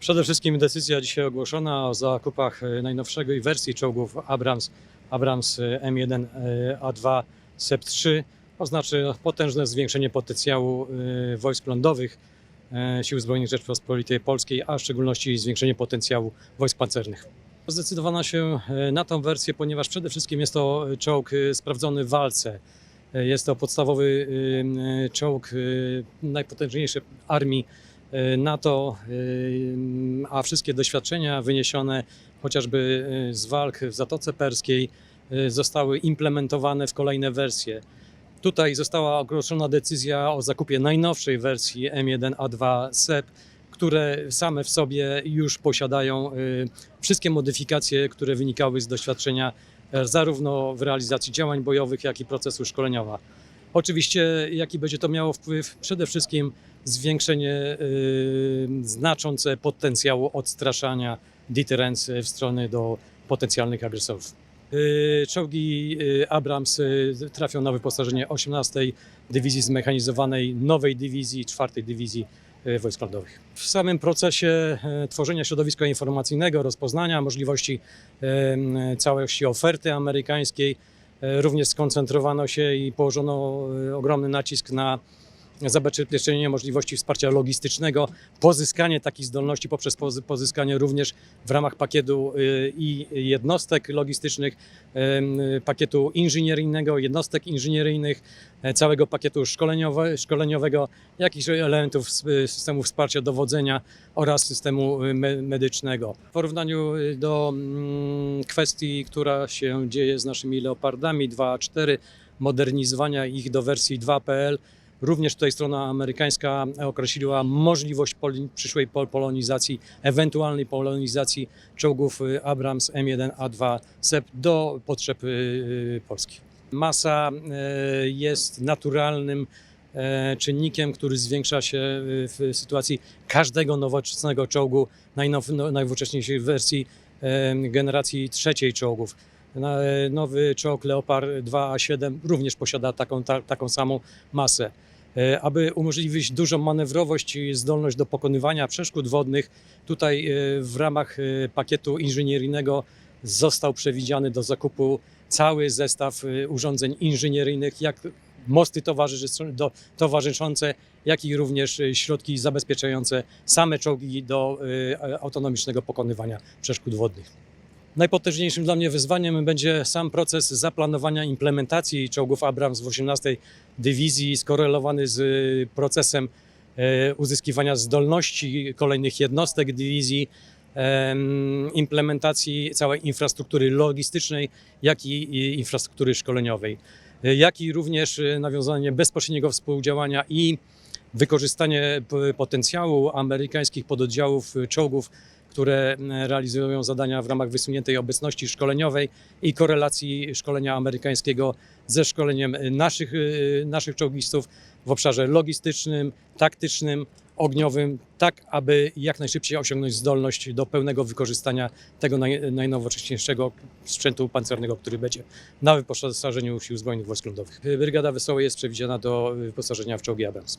Przede wszystkim decyzja dzisiaj ogłoszona o zakupach e, najnowszej wersji czołgów Abrams, Abrams e, M1 e, A2 SEP-3 oznacza potężne zwiększenie potencjału wojsk lądowych Sił Zbrojnych Rzeczpospolitej Polskiej, a w szczególności zwiększenie potencjału wojsk pancernych. Zdecydowano się na tą wersję, ponieważ przede wszystkim jest to czołg sprawdzony w walce. Jest to podstawowy czołg najpotężniejszej armii e, NATO, e, a wszystkie doświadczenia wyniesione chociażby e, z walk w Zatoce Perskiej zostały implementowane w kolejne wersje. Tutaj została ogłoszona decyzja o zakupie najnowszej wersji M1A2 SEP, które same w sobie już posiadają wszystkie modyfikacje, które wynikały z doświadczenia e, zarówno w realizacji działań bojowych, jak i procesu szkoleniowa. Oczywiście, jaki będzie to miało wpływ? Przede wszystkim zwiększenie y, znaczące potencjału odstraszania deterrence w stronę do potencjalnych agresorów. Y, Czołgi y, Abrams y, trafią na wyposażenie 18 Dywizji Zmechanizowanej, nowej dywizji, 4 Dywizji Wojsk Lądowych. W samym procesie tworzenia środowiska informacyjnego, rozpoznania możliwości całości oferty amerykańskiej, również skoncentrowano się i położono e, ogromny nacisk na zabezpieczenie możliwości wsparcia logistycznego, pozyskanie takich zdolności poprzez pozy- pozyskanie również w ramach pakietu y, i jednostek logistycznych, y, pakietu inżynieryjnego, jednostek inżynieryjnych, e, całego pakietu szkoleniowe, szkoleniowego, jak i elementów systemu wsparcia dowodzenia oraz systemu y, me- medycznego. W porównaniu do mm, kwestii, która się dzieje z naszymi Leopardami 2 a 4, modernizowania ich do wersji 2.pl, Również tutaj strona amerykańska określiła możliwość poli, przyszłej pol, polonizacji, ewentualnej polonizacji czołgów y, Abrams M1A2 SEP do potrzeb y, y, Polski. Masa jest naturalnym czynnikiem, który zwiększa się w sytuacji każdego nowoczesnego czołgu najnow, no, najnowocześniejszej wersji generacji trzeciej czołgów. Nowy czołg Leopard 2A7 również posiada taką, ta, taką samą masę. E, Aby umożliwić dużą manewrowość i zdolność do pokonywania przeszkód wodnych, tutaj e, w ramach e, pakietu inżynieryjnego został przewidziany do zakupu cały zestaw urządzeń inżynieryjnych, jak mosty towarzyszące, jak i również środki zabezpieczające same czołgi do autonomicznego pokonywania przeszkód wodnych. Najpotężniejszym dla mnie wyzwaniem będzie sam proces zaplanowania implementacji czołgów Abrams w 18 dywizji, skorelowany z y, procesem e, uzyskiwania zdolności kolejnych jednostek dywizji, em, implementacji całej infrastruktury logistycznej, jak i infrastruktury szkoleniowej, E, jak i również e, nawiązanie bezpośredniego współdziałania i wykorzystanie potencjału amerykańskich pododdziałów y, czołgów, które realizują zadania w ramach wysuniętej obecności szkoleniowej i korelacji szkolenia amerykańskiego ze szkoleniem y, naszych, y, naszych czołgistów w obszarze logistycznym, taktycznym, ogniowym, tak aby jak najszybciej osiągnąć zdolność do pełnego wykorzystania tego naj, najnowocześniejszego sprzętu pancernego, który będzie na wyposażeniu Sił Zbrojnych Wojsk Lądowych. Brygada Wesołej jest przewidziana do wyposażenia w czołgi Abrams.